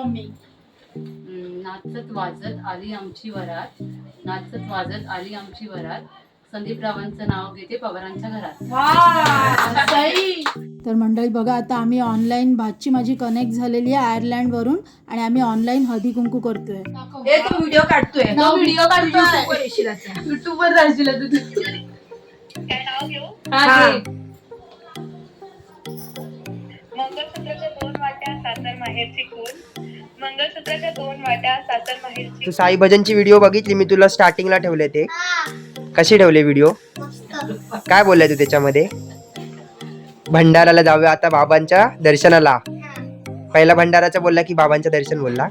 Mummy. नाचत वाजत आली आमची वरात. नाचत वाजत आली आमची वरात. संदीप रावांचं नाव घेते पवारांच्या घरात. तर मंडळी बघा आता आम्ही ऑनलाईन भाची माझी कनेक्ट झालेली आहे आयर्लंडवरून आणि आम्ही ऑनलाईन हळदी कुंकू करतोय. ए तो व्हिडिओ काढतोय. तो व्हिडिओ काढतोय. युट्यूब वर जायची तू. घे. मंगळसूत्राच्या दोन वाट्या सासर माहेरची खून मंगळसूत्राच्या दोन वाट्या सासर माहेरची तू साई भजनची व्हिडिओ बघितली मी तुला स्टार्टिंगला ठेवले ते. कशी ठेवले व्हिडिओ काय बोललाय तू त्याच्यामध्ये? भंडाराला जाऊया आता बाबांच्या दर्शनाला. पहिला भंडाराचा बोलला की बाबांचं दर्शन बोलला?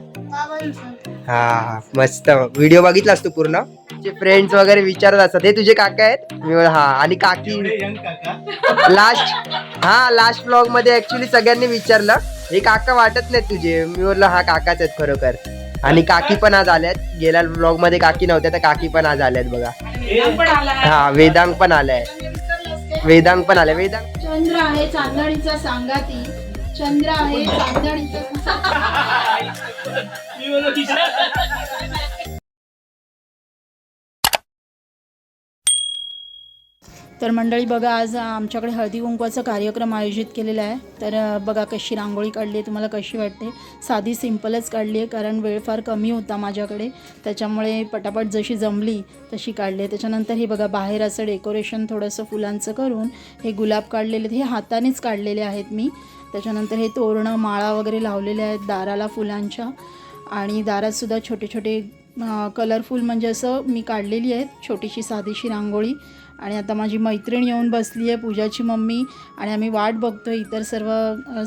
हा हा. मस्त. व्हिडिओ बघितलास तू पूर्ण? तुझे फ्रेंड्स वगैरे विचारत असतात हे तुझे काका आहेत? मी बोलला, हा. आणि काकी लास्ट हा लास्ट ब्लॉगमध्ये ऍक्च्युली सगळ्यांनी विचारलं हे काका वाटत नाहीत तुझे. मी बोललो हा काकाच आहेत खरोखर. आणि काकी पण आज आल्यात. गेल्या ब्लॉगमध्ये काकी नव्हत्या तर काकी पण आज आल्यात बघा. वेदांत पण आलाय. हा वेदांग पण आलाय. वेदांग पण आलाय. वेदांग चंद्र आहे चांदणीचा सांगाती. चंद्र आहे चांदणीचा तर मंडळी बघा आज आमच्याकडे हळदी कुंकवाचा कार्यक्रम आयोजित केलेला आहे. तर बघा कशी रांगोळी काढली आहे तुम्हाला कशी वाटते? साधी सिम्पलच काढली आहे कारण वेळ फार कमी होता माझ्याकडे. त्याच्यामुळे पटापट जशी जमली तशी काढली आहे. त्याच्यानंतर हे बघा बाहेर असं डेकोरेशन थोडंसं फुलांचं करून हे गुलाब काढलेले आहेत. हे हातानेच काढलेले आहेत मी. त्याच्यानंतर हे तोरणं माळा वगैरे लावलेले आहेत दाराला फुलांच्या. आणि दारातसुद्धा छोटे छोटे कलरफुल म्हणजे असं मी काढलेली आहेत. छोटीशी साधीशी रांगोळी. आणि आता माझी मैत्रीण येऊन बसली आहे पूजाची मम्मी. आणि आम्ही वाट बघतो इतर सर्व अ,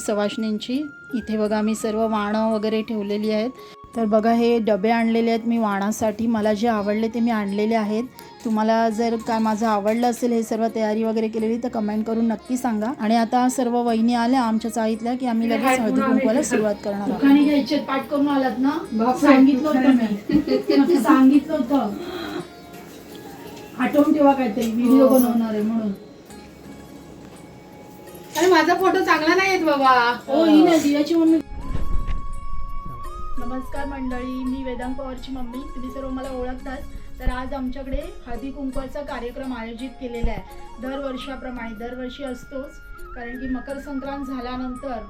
इथे बघा आम्ही सर्व वाणं वगैरे ठेवलेली आहेत. तर बघा हे डबे आणलेले आहेत मी वाणासाठी. मला जे आवडले ते मी आणलेले आहेत. तुम्हाला जर काय माझं आवडलं असेल हे सर्व तयारी वगैरे केलेली तर कमेंट करून नक्की सांगा. आणि आता सर्व वहिनी आल्या आमच्या चाळीतल्या की आम्ही लगेच हळदी कुंकवाला सुरुवात करणार आहोत. घ्यायचे पाठ करून आलात ना? सांगितलं होतं मी. सांगितलं होतं. आठवून ठेवा काहीतरी व्हिडिओ बनवणार आहे म्हणून. अरे माझा फोटो चांगला नाही येत बाबा. हो ही ना दियाची मम्मी. नमस्कार मंडळी मी वेदांत पवारची मम्मी. तुम्ही सर्व मला ओळखताच. तर आज आमच्याकडे हळदी कुंकवाचा कार्यक्रम आयोजित केलेला आहे. दरवर्षाप्रमाणे दरवर्षी असतोच. कारण की मकर संक्रांत झाल्यानंतर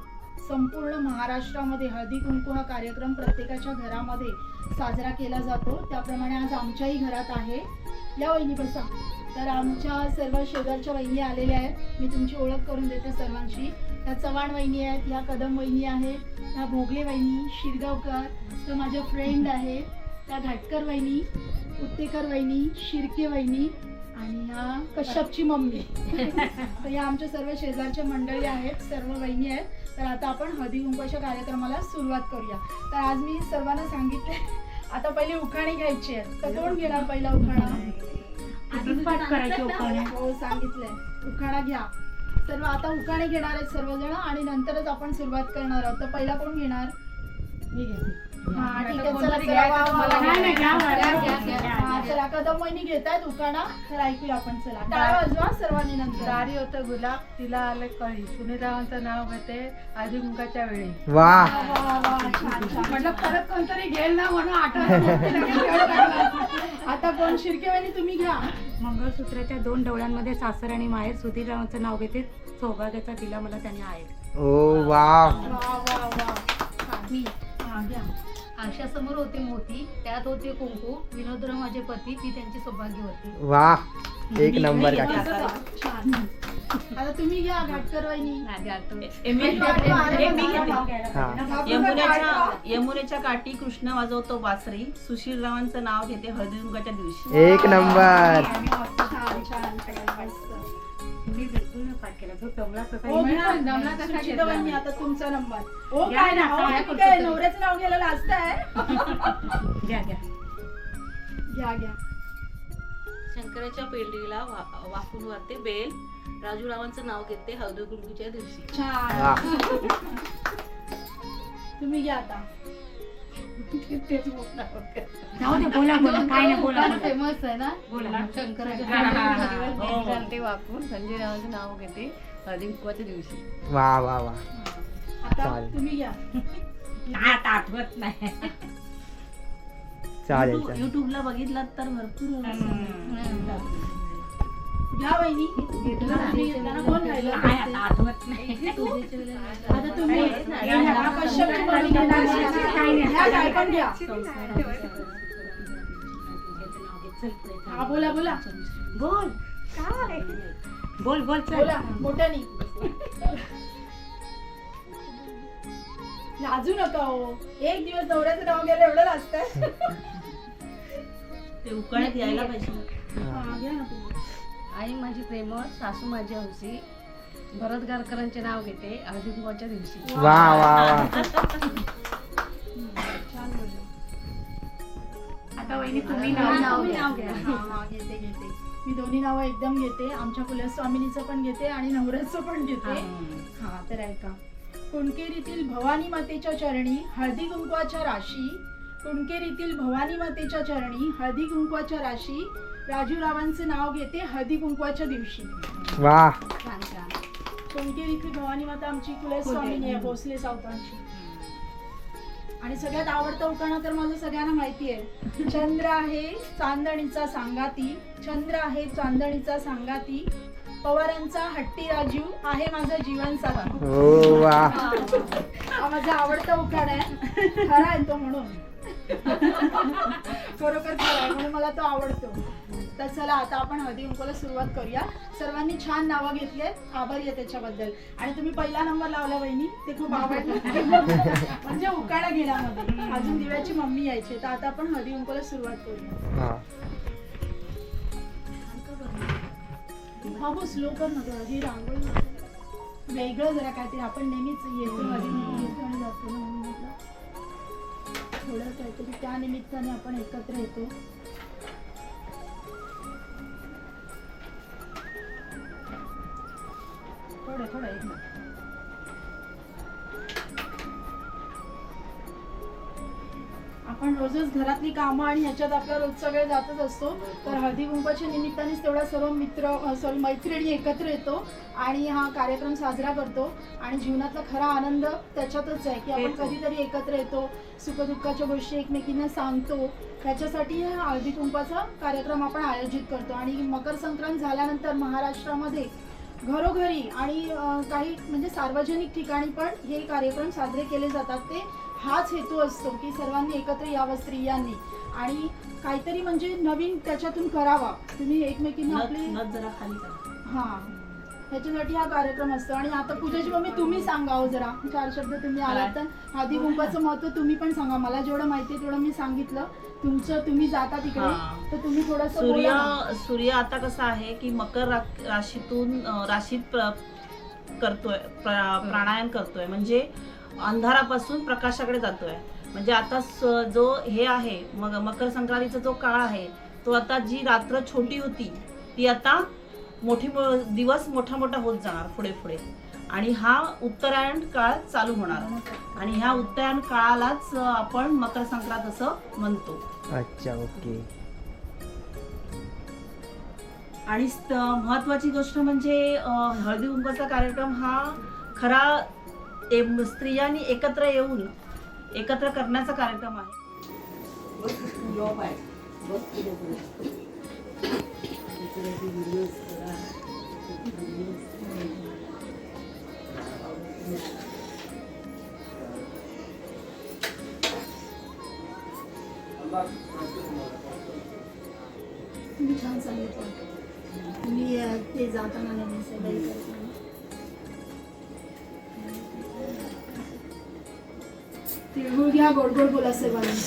संपूर्ण महाराष्ट्रामध्ये हळदी कुंकू हा कार्यक्रम प्रत्येकाच्या घरामध्ये साजरा केला जातो. त्याप्रमाणे आज आमच्याही घरात आहे. या वहिनी बसा तर आमच्या सर्व शेजारच्या वहिनी आलेल्या आहेत. मी तुमची ओळख करून देते सर्वांशी ह्या चव्हाण वहिनी आहेत ह्या कदम वहिनी आहेत ह्या भोगले वहिनी शिरगावकर तर माझ्या फ्रेंड आहेत. त्या घाटकर वहिनी उत्तेकर वहिनी शिर्के वहिनी आणि ह्या कश्यपची मम्मी. तर या आमच्या सर्व शेजारच्या मंडळी आहेत सर्व वहिनी आहेत. तर आता आपण हळदी कुंकवाच्या कार्यक्रमाला सुरुवात करूया. तर आज मी सर्वांना सांगितले आता पहिले उखाणे घ्यायची आहे तर कोण घेणार पहिला उखाणा? पाठ करायची उखाणे. हो सांगितलंय उखाणा घ्या. सर्व आता उखाणे घेणार आहेत सर्वजण आणि नंतरच आपण सुरुवात करणार आहोत. तर पहिला कोण घेणार? मी घेते. हा ठीक आहे चला कदम वहिनी घेतायत उखाणा तर ऐकूया आपण चला. टाळा वाजवा सर्वांनी नंतर. दारी होतं गुलाब तिला आले कळी. सुनीतावांचं नाव घेते आधी मुंगाच्या वेळी. वा. वा, वा, वा, छान छान. म्हटलं परत कोणतरी घेईल ना म्हणून आठवण आता कोण? शिर्के वहिनी तुम्ही घ्या. मंगळसूत्राच्या दोन डोळ्यांमध्ये सासर आणि माहेर. सुधीररावांचं नाव घेते. सौभाग्याचा तिला मला त्याने आहे. ओ वा. वा वा वा. हा, घ्या. आरशासमोर होते मोती त्यात होते कुंकू. विनोदराव माझे पती ती त्यांची सौभाग्यवती वा एक नंबर काकी. आता तुम्ही घ्या घाटकर वहिनी. यमुनेच्या यमुनेच्या काठी कृष्ण वाजवतो बासरी. सुशीलरावांचं नाव घेते हळदी कुंकाच्या दिवशी. एक नंबर. छान छान, पाठ केला. तसा हो, मी- तसा सुचिता वहिनी. आता तुमचा नंबर. हो घ्या काय ना, ना काय हो, काय करतो नवऱ्याचं नाव घ्यायला लाजताय घ्या घ्या. घ्या घ्या. शंकराच्या पेंडीला वा- वाकून वारते बेल. राजूरावांचं नाव घेते हळदी कुंकूच्या दिवशी. छान. तुम्ही घ्या आता. जाऊ दे बोला बोला काय नाही बोला. बोला. फेमस आहे ना? बोला. शंकराच्या हा, हा. पेंडीवर. चालते वाकून. संजय रावांचं नाव घेते दिवशी. वा वा वा. आता चालेल. तुम्ही घ्या नाही आता आठवत नाही. चालेल चालेल. युट्यूबला बघितलात तर भरपूर घ्या वहिनी? तुम्ही कोण राहिलं? आता तुम्ही हा कश्यपची. घ्या, काय पण घ्या हा बोला बोला. बोल. काय? बोल बोल चल. बोला मोठ्यानी. लाजू नका हो एक दिवस नवऱ्याचं नाव घ्यायला एवढं लाजतंय. ते उकळत यायला पाहिजे. हा, घ्या ना तुम्ही. आई माझी प्रेमळ सासू माझी हौसी. भरत गारकरांचे नाव घेते हळदीकुंकवाच्या दिवशी. वा वा वा. छान बोलले. आता वहिनी तुम्ही नाव नाव नाव नाव घ्या. घ्या हा, हा, घेते घेते. मी दोन्ही नावं एकदम घेते. आमच्या कुलस्वामिनीचं पण घेते आणि नवऱ्याचं पण घेते. हा तर ऐका. कुणकेरीतील भवानी मातेच्या चरणी हळदी कुंकवाच्या राशी. कुणकेरीतील भवानी मातेच्या चरणी हळदी कुंकवाच्या राशी. राजूरावांचं नाव घेते हळदी कुंकवाच्या दिवशी. वा. छान छान कुणकेरीतली भवानी माता आमची कुलस्वामिनी आहे भोसले सावतांची. आणि सगळ्यात आवडतं उखाणं तर माझं सगळ्यांना माहिती आहे. चंद्र आहे चांदणीचा सांगाती. चंद्र आहे चांदणीचा सांगाती. पवारांचा हट्टी राजू आहे माझा जीवन साथी हो वा हा माझा आवडता उखाण आहे. खरा आहे तो म्हणून. खरोखर खरा आहे म्हणून मला तो आवडतो. तर चला आता आपण हळदी कुंकूला सुरुवात करूया. सर्वांनी छान नावं घेतली. आहेत आभारी आहे त्याच्याबद्दल. आणि तुम्ही पहिला नंबर लावला वहिनी. ते खूप आवडलं. म्हणजे उकाडा घेण्यामध्ये अजून दिव्याची मम्मी यायची. तर आता आपण हळदी कुंकूला सुरुवात करूया. बघ स्लो कर ना ही रांगोळी. वेगळं जरा काहीतरी. आपण नेहमीच येतो हळदी जातो. ना आहे तरी त्यानिमित्ताने आपण एकत्र येतो. घरातली कामं आणि ह्याच्यात आपला रोजचा वेळ जातच असतो. तर हळदी कुंकवाच्या निमित्तानेच तेवढा सर्व मित्र सॉरी मैत्रिणी एकत्र येतो आणि हा कार्यक्रम साजरा करतो. आणि जीवनातला खरा आनंद त्याच्यातच आहे की आपण कधीतरी एकत्र येतो सुखदुःखाच्या गोष्टी एकमेकींना सांगतो. त्याच्यासाठी हा हळदी कुंकवाचा कार्यक्रम आपण आयोजित करतो. आणि मकर संक्रांत झाल्यानंतर महाराष्ट्रामध्ये घरोघरी आणि काही म्हणजे सार्वजनिक ठिकाणी पण हे कार्यक्रम साजरे केले जातात. ते हाच हेतू असतो की सर्वांनी एकत्र यावं स्त्रियांनी. आणि काहीतरी म्हणजे नवीन त्याच्यातून करावा. तुम्ही एकमेकींना आपली जरा खाली करा. हा. हा कार्यक्रम असतो. आणि आता पूजाची मम्मी तुम्ही सांगा हो जरा. चार शब्द तुम्ही आलात तर. हळदी कुंकाचं महत्त्व तुम्ही पण सांगा. मला जेवढं माहिती आहे तेवढं मी सांगितलं. तुमचं तुम्ही जाता तिकडे. तर तुम्ही थोडस सूर्य सूर्य आता कसा आहे की मकर राशीतून राशीत करतोय प्रा- प्राणायाम करतोय. म्हणजे अंधारापासून प्रकाशाकडे जातोय. म्हणजे आता जो हे आहे मग मकर संक्रांतीचा जो काळ आहे तो आता जी रात्र छोटी होती ती आता मोठी दिवस मोठा मोठा होत जाणार पुढे पुढे. आणि हा उत्तरायण काळ चालू होणार. आणि ह्या उत्तरायण काळालाच आपण मकर संक्रांत असं म्हणतो. अच्छा ओके. आणि महत्वाची गोष्ट म्हणजे हळदी कुंकवाचा कार्यक्रम हा खरा ते स्त्रियांनी एकत्र येऊन एकत्र करण्याचा कार्यक्रम आहे. तुम्ही छान सांगितलं. तुम्ही ते जाताना तिळगुळ घ्या गोड गोड बोला सर्वांनी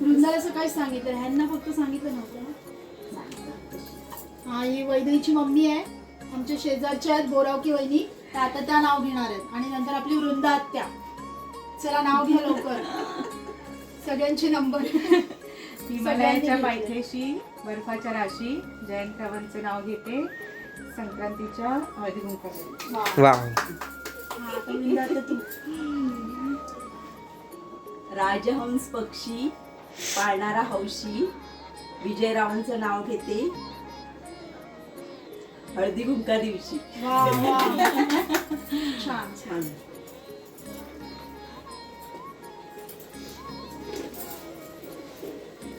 वृंदाला सकाळी सांगितलं ह्यांना फक्त सांगितलं नव्हतं. हा ही वैदईची मम्मी आहे. आमच्या शेजारच्या आहेत बोरावकी वहिनी. तर आता त्या नाव घेणार आहेत. आणि नंतर आपली वृंदा आत्या. चला नाव घ्या लवकर. सगळ्यांचे नंबर. हिमालयाच्या पायथ्याशी बर्फाच्या राशी जयंतरावांचं नाव घेते. संक्रांतीच्या हा, राजहंस पक्षी पाळणारा हौशी विजयरावांचं नाव घेते. हळदी कुंका दिवशी. वा वा. छान छान.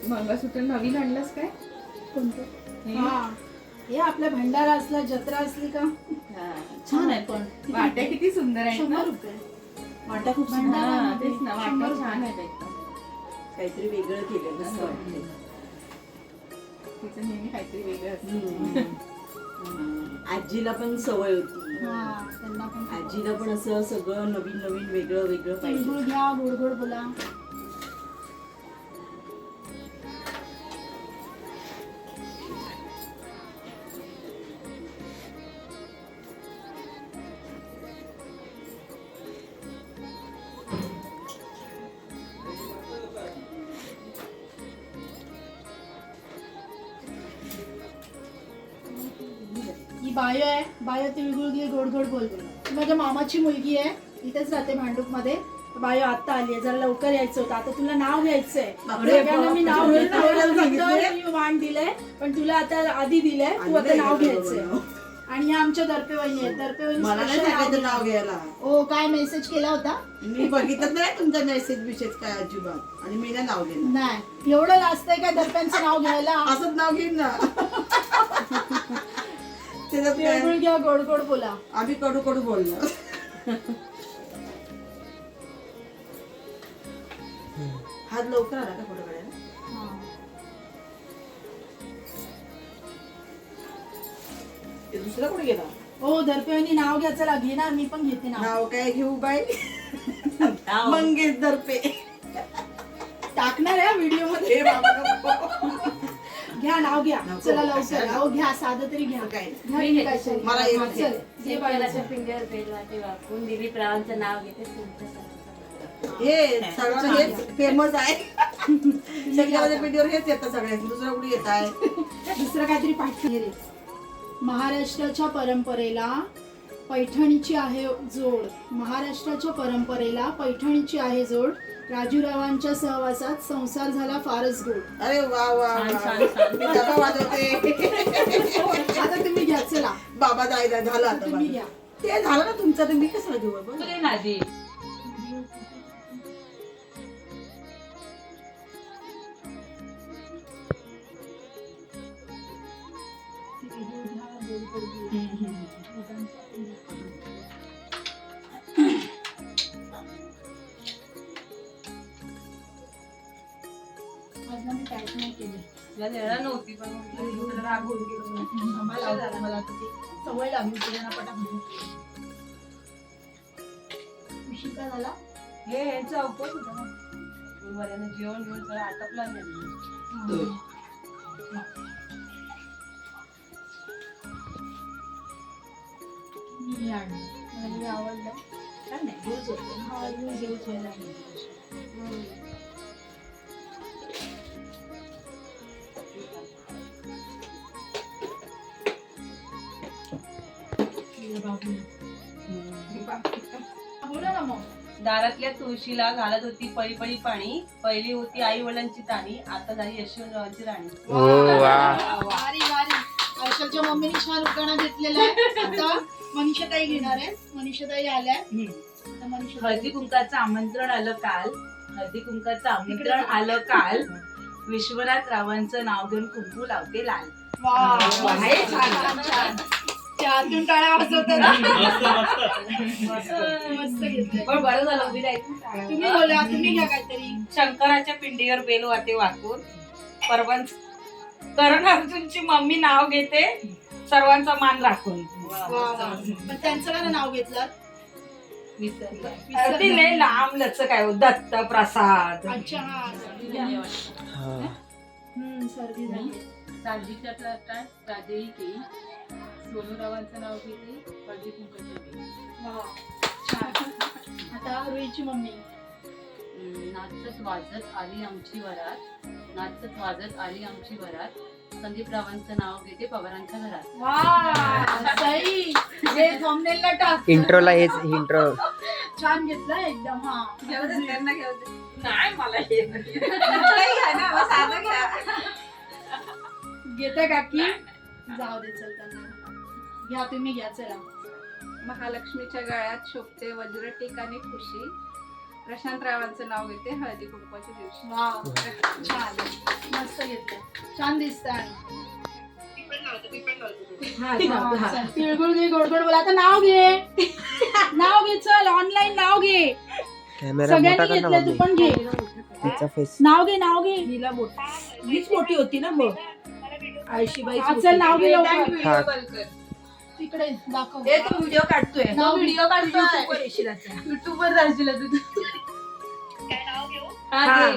मंगळसूत्र नवीन आणलंस काय? कोणतं? हा? हे. आपल्या भंडारा असला जत्रा असली का? छान आहे. पण वाट्या किती सुंदर आहेत ना? शंभर रुपये. वाटा खूप भंडारा हा, तेच ना रुपये. छान एकदम. काहीतरी वेगळं केलं मस्त वाटते तिचं नेहमी काहीतरी वेगळं असतं. आजीला पण सवय होती. हा त्यांना पण आजीला पण असं सगळं नवीन नवीन वेगळं वेगळं पाहिजे. तिळगुळ घ्या गोड गोड बोला. बायो तिळगुळ गोड गोड बोल ही माझ्या मामाची मुलगी आहे इथेच राहते भांडूपमध्ये बायो आता आली आहे जरा लवकर यायचं होतं. आता तुला नाव घ्यायचंय. सगळ्यांना मी नाव घेतलं वाण दिलंय पण तुला आता आधी दिलंय तू आता नाव घ्यायचंय. आणि ह्या आमच्या दर्पे वहिनी आहेत दर्पे वहिनी नाव घ्यायला. ओ काय मेसेज केला होता? मी बघितलं नाही तुमचा मेसेज बिसेज काय अजिबात. आणि मी नाव घेणार नाही. एवढं लाजतंय काय दर्प्यांचं नाव घ्यायला? असंच नाव घेईन ना. त्याच्यात काय? तिळगुळ घ्या गोड गोड बोला. आम्ही कडू कडू बोलणार. हात लवकर आला का फोटो काढायला ते दुसरा कुठे गेला? हो दर्पे वहिनी नाव घ्यायचं लागली घेणार मी पण घेते नाव. नाव काय घेऊ बाई? मंगेश दर्पे. टाकणार आहे व्हिडिओमध्ये हे बाबा. घ्या नाव घ्या. चला लवकर हो घ्या साधं तरी घ्या. काय. मला एक हा, घे. चल दिलीप रावांचं नाव घेते हे सगळं हेच फेमस आहे. सगळ्या पिढीवर हेच येतं सगळ्यांचं. दुसरं कुठे येत आहे? दुसरं काहीतरी पाठवले रे. महाराष्ट्राच्या परंपरेला पैठणीची आहे जोड. महाराष्ट्राच्या परंपरेला पैठणीची आहे जोड. राजूरावांच्या सहवासात संसार झाला फारच गोड अरे वा वा छान, वा. छान, छान. मी डबा वाजवते आता तुम्ही घ्या चला बाबा जायला झालं आता तुम्ही. घ्या ते झालं ना तुमचं मी कसं घेऊ बाबा. ना मी टाईप नाही केली. तुला देणार नव्हती पण तुला रागवून गेलो. आम्हाला लावलं मला आता ती. सवय लागली होती ना पटापट. उशिका झाला? हे यांचा उपवास होता ना. बऱ्यानं जेवण घेऊन सगळं आटपलं नाही आवडलं. छान आहे. यूज होते. हा यूज यूज व्हायला बोला ना मग दारातल्या तुळशीला घालत होती पळी पळी पाणी. पहिली होती आई वडिलांची ताणी आता झाली यशवंतरावांची राणी. ओ वा. वारी वारी हर्षलच्या मम्मीने छान उखाणा घेतलेला आहे. आता मनीषाताई घेणार आहे. मनीषाताई आल्या आता हळदी कुंकाचं आमंत्रण आलं काल. हळदी कुंकाचं आमंत्रण आलं काल. विश्वनाथ रावांचं नाव घेऊन कुंकू लावते लाल. वा. वा, हे छान. छान छान. त्यातून काय आवाज होता ना? मस्त घेतलंय पण बरं झालं तुम्ही बोला तुम्ही घ्या काहीतरी. शंकराच्या पिंडीवर बेल वाटे वाकून परवांच करण अर्जुनची मम्मी नाव घेते सर्वांचा मान राखून. पण त्यांचं काय नाव घेतलं? ती लय लांब लचक आहे हो, दत्त प्रसाद अच्छा हा. हा. हम्म सर्दी झाली. चांदीच्या प्लाटात राजेही केली. सोनूरावांचं नाव घेते छान आता रुईची मम्मी. नाचत वाजत आली आमची वरात. नाचत वाजत आली आमची वरात. संदीप रावांचं नाव घेते पवारांच्या घरात. हे इंट्रोला हेच इंट्रो छान घेतलं एकदम हा. नाही मला हे नाही. ना, मग साधं घ्या. घेते काकी जाऊ दे चल त्यांना. घ्या तुम्ही घ्या चला. महालक्ष्मीच्या गळ्यात शोभते वज्रटीक आणि खुशी. प्रशांत रावांचं नाव घेते हळदी कुंकवाच्या दिवशी. वाव. छान. मस्त घेतलं. छान दिसत हा. तिळगुळ घे गोड गोड बोला. आता नाव घे. नाव घे चल. ऑनलाईन नाव घे. कॅमेरा मोठा सगळ्यांनी कर ना घेतलंय तू मम्मी. पण घे. तिचा फेस नाव घे नाव घे. हिला मोठी. हीच मोठी होती ना मग आळशीबाई हा, चल नाव घे लवकर. हा. तिकडे दाखव. ए तो व्हिडिओ काढतोय. नाव व्हिडिओ काढतोय. YouTube वर येशील आता. युट्यूब वर जायची तू. काय नाव घेऊ? हा.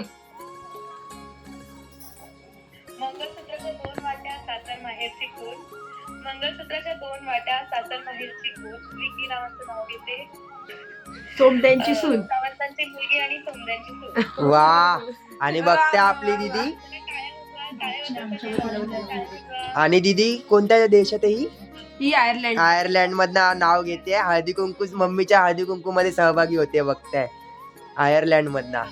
मंगळसूत्राच्या दोन वाट्या सासर माहेरची खून मंगळसूत्राच्या दोन वाट्या सासर माहेरची खून विकी नावाचं नाव घेते? सोमट्यांची सून. सावंतांची मुलगी आणि सोमद्यांची सून. वा. आणि बघते आपली दीदी. आणि दीदी कोणत्या देशात आहे ही? ही आयर्लंड. आयर्लंड मधनं नाव घेते. हळदी कुंकू मम्मीच्या हळदी कुंकू मध्ये सहभागी होते बघताय. आयर्लंड मधनं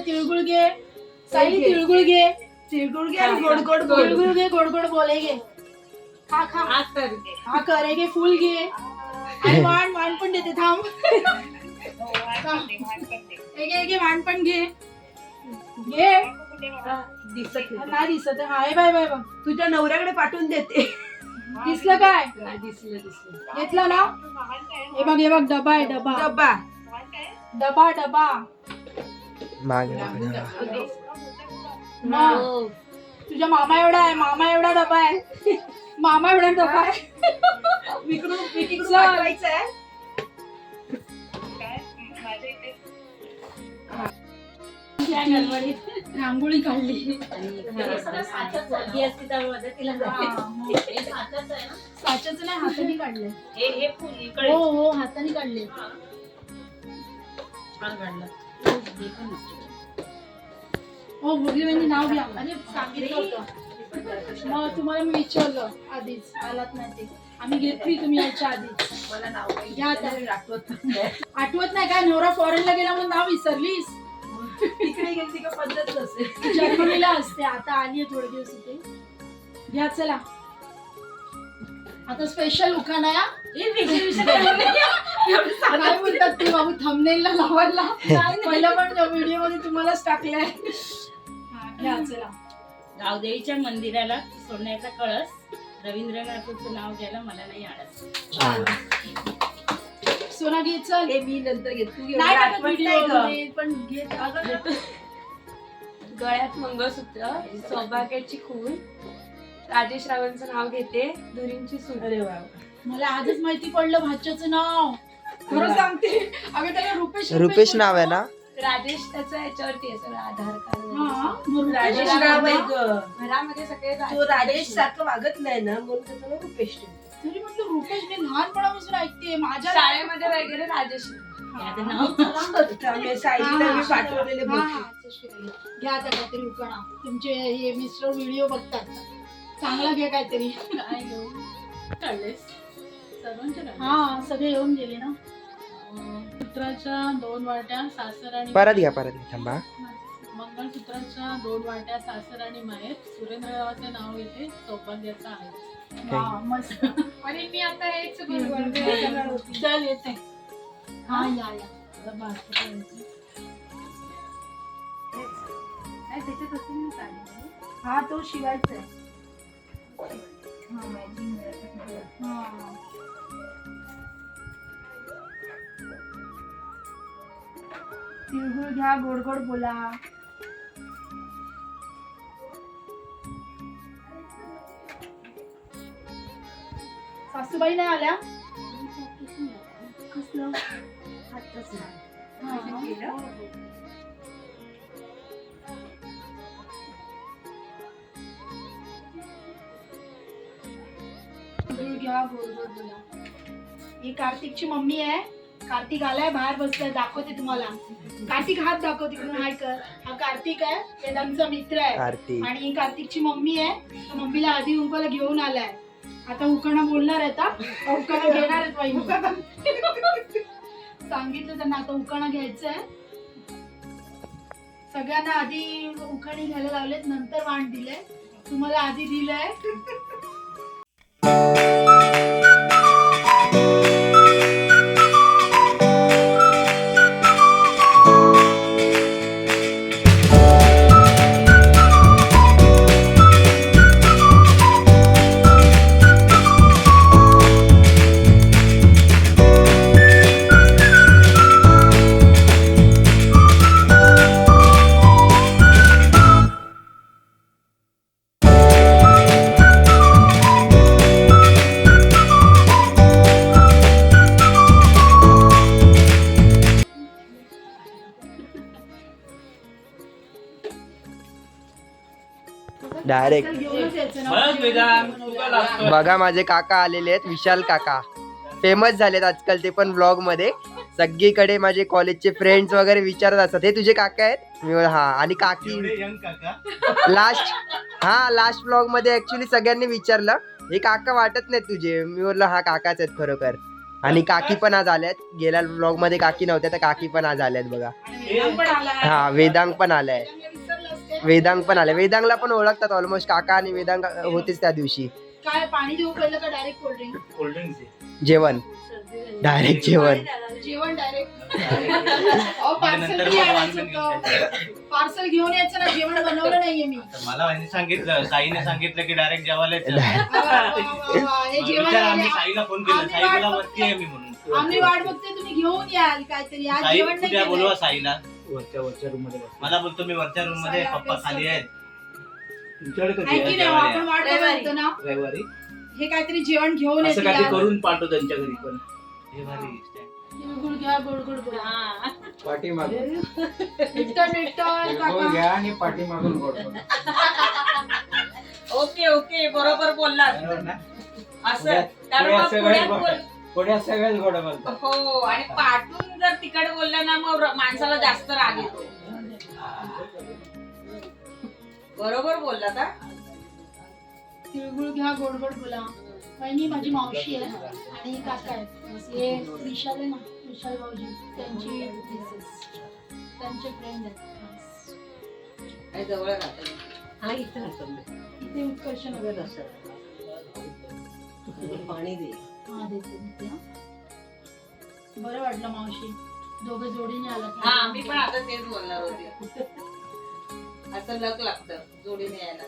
तिळगुळ घे साई तिळगुळ घे तिळगुळ घे गोड गोड तिळगुळ घे गोड गोड बोल हे घे खा खा हा कर घे फुल घे. आणि वाण वाण पण देते थांब. हो, वाट करते, वाट करते. घे हे घे वाण पण घे घे कुठे? दिसत नाही. नाही दिसत आहे. हाय बाय बाय बघ तुझ्या नवऱ्याकडे पाठवून देते दिसलं काय दिसलं दिसलं घेतलं ना काय? हे बघ हे बघ डबा आहे डबा डब्बा वाहन काय? डबा डबा मागे. मग तुझ्या मामा एवढा आहे मामा एवढा डबा आहे मामा एवढा डबा आहे विकडून विकीकडून चल. पाठवायचं आहे रांगोळी काढली. साच्याच नाही हाताने काढले हो हो हाताने काढले हो भोगली म्हणजे नाव घ्या. अरे सांगितलं होतं. मग तुम्हाला मी विचारलं आधीच आलात नाही ते. आम्ही घेतली तुम्ही यायच्या आधीच मला नाव काही घ्या आता. आठवत नाही. आठवत नाही काय? नवरा फॉरेनला गेला म्हणून नाव विसरलीस? तिकडे गेली का पद्धत जर्मनीला असते. आता आली आहे थोडे दिवस इथे. घ्या चला. आता स्पेशल उखाणा या. काय बोलतात ते बाबू थंबनेलला लावायला? पहिला पण व्हिडिओमध्ये तुम्हालाच टाकलाय. हा, घ्या चला. गावदेवीच्या मंदिराला सोन्याचा कळस. रवींद्रनाथाचं नाव घ्यायला मला नाही आवडत. हा. सोना घे चल. हे मी नंतर घेत. तू एवढी नाही टाकत पण घे गळ्यात मंगळसूत्र सौभाग्याची खून. राजेश रावांचं नाव घेते धुरींची सून. अरे वा मला आजच माहिती पडलं भाच्याचं नाव. खरं सांगते. अगं त्याला रुपेश रुपेश नाव आहे ना? राजेश त्याचं याच्यावरती आहे सगळं आधार कार्ड राजेश नाव आहे? गं. घरामध्ये सगळे तो राजेश सारखं वागत नाही ना म्हणून त्याचं नाव रुपेश ठेवलं. तरी म्हटलं रुपेश मी लहानपणापासून ऐकते माझ्या शाळेमध्ये वगैरे राजेश हा. त्यामुळे मी पाठवलेले हा, हा. घ्या आता काहीतरी उकाणा तुमचे हे मिस्टर व्हिडिओ बघतात चांगला घ्या काहीतरी काय घेऊ काढलेस. हा सगळे येऊन गेले ना दोन वाट्या सासर आणि परत घ्या परत घ्या थांबा. मंगळसूत्राच्या दोन वाट्या सासर आणि माहेर. सुरेंद्ररावाचे नाव येते सौभाग्याचा आहे. वा, मस्त. आणि मी आता हेच बरोबर करणार होती. चल येते. हा? या या. आता बाकी करायचं. नाही, त्याच्यात असेल ना साडी. हा तो शिवायचा आहे. हा. तिळगुळ घ्या गोड गोड बोला. सासूबाई नाही आल्या? कसलं? घ्या गोड गोड बोला. ही कार्तिकची मम्मी आहे. कार्तिक आलाय बाहेर बसलाय दाखवते तुम्हाला. कार्तिक हात दाखव तिकडून हाय कर. हा कार्तिक आहे वेदांचा मित्र आहे. कार्तिक. आणि ही कार्तिकची मम्मी आहे. तर मम्मीला आधी उंकाला घेऊन आलाय. आता उकाणा बोलणार आहे आता उकाणा घेणार आहेत सांगितलं त्यांना आता उकाणा घ्यायचा आहे सगळ्यांना आधी उखाणे घ्यायला लावलेत नंतर वाण दिले तुम्हाला आधी दिलंय. डायरेक्ट बघा माझे काका आलेले आहेत विशाल काका. फेमस झालेत आजकाल ते पण ब्लॉगमध्ये. सगळीकडे माझे कॉलेजचे फ्रेंड्स वगैरे विचारत असतात हे तुझे काका आहेत? मी हा. आणि काकी लास्ट हा लास्ट ब्लॉगमध्ये ऍक्च्युली सगळ्यांनी विचारलं हे काका वाटत नाहीत तुझे. मी बोललो हा काकाच आहेत खरोखर. आणि काकी पण आज आल्यात गेल्या ब्लॉगमध्ये काकी नव्हत्या तर काकी पण आज आल्यात बघा. हा वेदांग पण आलाय. वेदांग पण आलाय वेदांगला पण ओळखतात ऑलमोस्ट काका आणि वेदांग होतेच त्या दिवशी. काय पाणी देऊ पहिलं का डायरेक्ट कोल्ड्रिंक जेवण. डायरेक्ट जेवण. जेवण डायरेक्ट पार्सल पार्सल घेऊन यायचं ना जेवण बनवलं नाहीये मी. मला सांगितलं साईने सांगितलं की डायरेक्ट जेवायला येतं. वा, वा, वा, वा. हे जेवण विचार आम्ही आले. साईला फोन केला. साई बोला. वरती आहे मी म्हणून. आम्ही वाट बघते तुम्ही घेऊन याल काहीतरी. आज साई जेवण नाही उद्या बोलवा. साईला. वरच्या वरच्या रूममध्ये मला बोलतो मी वरच्या रूममध्ये पप्पा खाली आहेत. तुमच्याकडे कधी आहे? की नाही जेवायला आपण वाट बघत ना? रविवारी? हे काहीतरी जेवण घेऊन असं काहीतरी आज. करून पाठव त्यांच्या घरी पण. हे. भारी तिळगुळ घ्या गोड गोड बोला पाठीमागे विठ्ठल विठ्ठल काका. घ्या आणि पाठीमागून गोड ओके ओके बरोबर बोललात. असं कारण पुण्यात बोल पुढे सगळेच गोड बोलतात. हो आणि पाठून जर तिकडे बोललं ना मग र- माणसाला जास्त राग येतो. बरोबर बोललात हा? तिळगुळ घ्या गोड गोड बोला. वहिनी माझी मावशी आहे. आणि काका आहेत. हे विशाल आहे ना विशाल भाऊजी. त्यांची मिसेस त्यांचे फ्रेंड आहेत. आणि जवळ राहतो हा इथं राहतो मी. इथे उत्कर्ष नगर. पाणी दे. हा देते. देते हा. बरं वाटलं मावशी. दोघं जोडीने आलात हा मी पण आता तेच बोलणार होते. असं लक लागतं जोडीने यायला.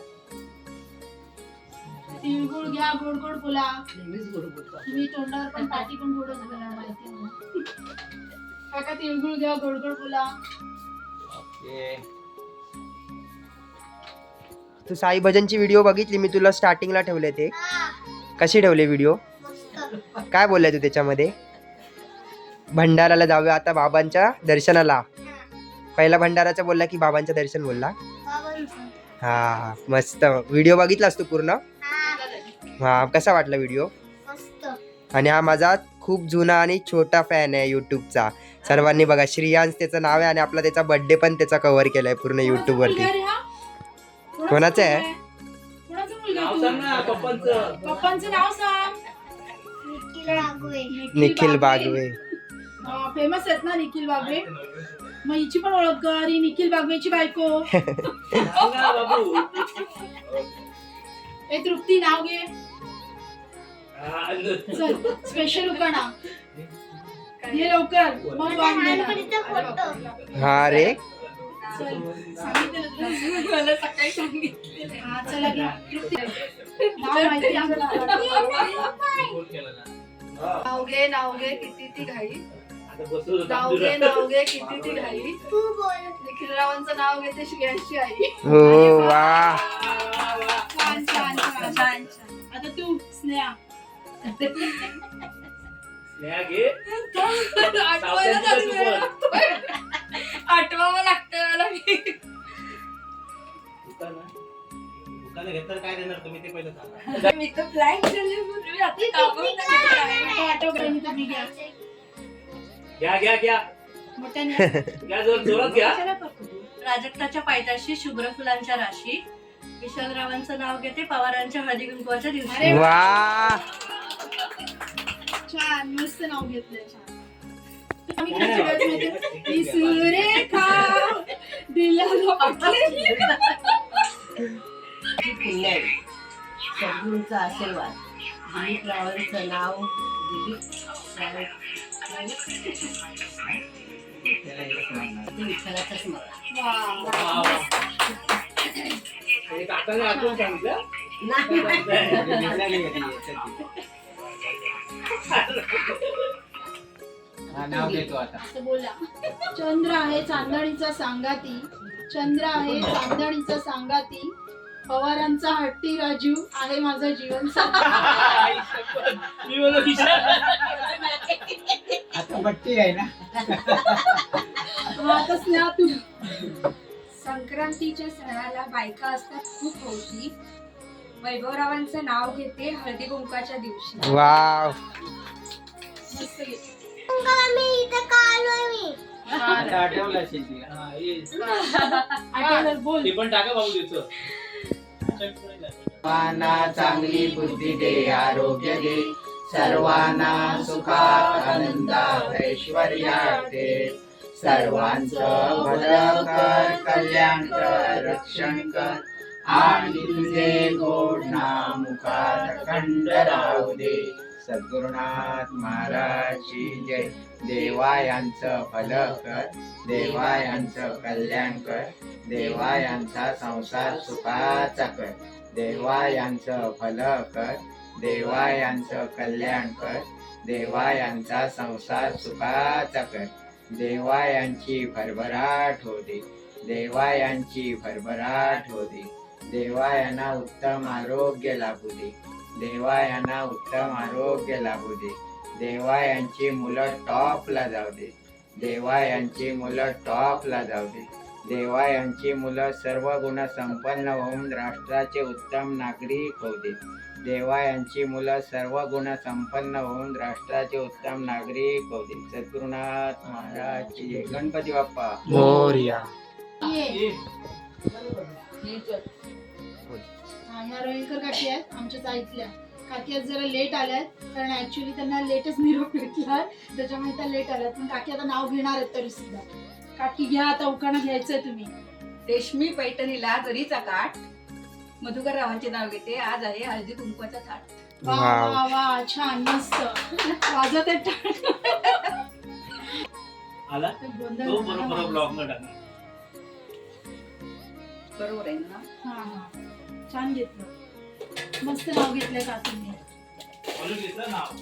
तिळगुळ घ्या गोड गोड बोला. नेहमीच गोड बोलतो तुम्ही तोंडावर पण पाठी पण गोडच बोला माहिती आहे मला. काका तिळगुळ घ्या गोड गोड बोला. तू साई भजनची व्हिडिओ बघितली? मी तुला स्टार्टिंगला ठेवले ते. कशी ठेवले व्हिडिओ काय बोललाय तू त्याच्यामध्ये? भंडाराला जाऊया आता बाबांच्या दर्शनाला. पहिला भंडाराचा बोलला की बाबांचं दर्शन बोलला. हा मस्त. व्हिडिओ बघितलास तू पूर्ण? हा कसा वाटला व्हिडिओ? आणि हा माझा खूप जुना आणि छोटा फॅन आहे युट्यूबचा सर्वांनी बघा श्रियांश त्याचं नाव आहे आणि आपला त्याचा बर्थडे पण त्याचा कव्हर केलाय पूर्ण युट्यूब वरती. कोणाचं आहे? निखिल बागवे. फेमस आहेत ना निखिल बागवे? मग हिची पण ओळख कर ही निखिल बागवेची बायको. ए तृप्ती नाव घे. हा, चल स्पेशल उकाणा ये लवकर. मग. हा रे. चल सांगितलं तुला. मला सकाळी सांगितलं हा चला घ्या तृप्ती नाव माहिती आहे आम्हाला. फोन केला ना हा, नाव घे नाव घे किती ती घाई. आता बसलो होतो नाव घे तांदूळ. नाव घे किती ती घाई. निखिलरावांचं नाव घेते श्रेयांशी आई. हो वा. छान छान छान. छान आता तू स्नेहा. स्नेहा घे. आठवायला. आठवावं लागतं मला. दुकानं घेतलं काय देणार तुम्ही? ते पहिलं सांगा. मी तर ब्लँक झाले पूर्वी आता कामं नाही. आता आठव करून तुम्ही घ्या. घ्या घ्या घ्या. मोठ्याने घ्या जोर जोरात घ्या. प्राजक्ताच्या पायथ्याशी शुभ्र फुलांच्या राशी. विशालरावांचं नाव घेते पवारांच्या हळदी कुंकवाच्या दिवशी. वा. छान मस्त नाव घेतलंय छान. आम्ही किती वेळेस माहितीये? ही सुरेखा पुण्याई सद्गुरूंचा आशीर्वाद. दिलीप रावांचं नाव दिलीप विठ्ठलाचाच मला चंद्र आहे चांदणीचा सांगाती. चंद्र आहे चांदणीचा सांगाती. पवारांचा हट्टी राजू आहे माझं जीवन मी आता बट्टी आहे ना? आता स्नेहा तू संक्रांतीच्या सणाला बायका असतात खूप हौशी वैभवरावांचं नाव घेते हळदी कुंकाच्या दिवशी. वाव. मस्त. आठवलं असेल तिला. हा, ये. आठवलं, बोल. ते पण टाका बाबू तिचं सर्वांना चांगली बुद्धी दे आरोग्य दे. सर्वांना सुखात आनंदात ऐश्वर्या दे सर्वांच भलं कर कल्याण कर रक्षण कर. आणि तुझे गोड नाम मुखात खंड राहू दे. सद्गुरुनाथ महाराजची जय. देवा यांचं भलं कर देवा यांचं कल्याण कर देवायांचा संसार सुखाचा कर. देवा यांचं भलं कर देवा यांचं कल्याण कर देवायांचा संसार सुखाचा कर. देवायांची भरभराट हो दे भरभराट हो दे उत्तम आरोग्य लाभू दे. देवा यांना उत्तम आरोग्य लाभू दे. देवा यांची मुलं टॉपला जाऊ दे. देवा यांची मुलं टॉपला जाऊ दे. देवा यांची मुलं सर्व गुण संपन्न होऊन राष्ट्राचे उत्तम नागरिक होऊ दे. देवा यांची मुलं सर्व गुण संपन्न होऊन राष्ट्राचे उत्तम नागरिक होऊ दे. सद्गुरुनाथ महाराजची जय. गणपती बाप्पा. मोर्या. ये. हा, ह्या रळीकर काकी आहेत आमच्या चाळीतल्या काकी आज जरा लेट आल्यात कारण ऍक्च्युली त्यांना लेटच निरोप भेटला त्याच्यामुळे त्या लेट आल्यात. पण काकी आता नाव घेणार आहेत तरी सुद्धा काकी घ्या आता उखाणं घ्यायचंय तुम्ही. रेशमी पैठणीला जरीचा काठ. मधुकर रावांचे नाव घेते. आज आहे हळदी कुंकवाचा थाट. वा वा वा छान मस्त. वाजत टाळ. आला? तो बरोबर माझा. ब्लॉगमध्ये टाका बरोबर आहे ना? हा हा. छान घेतलं. मस्त नाव घेतलंय काकींनी घेतलं नाव.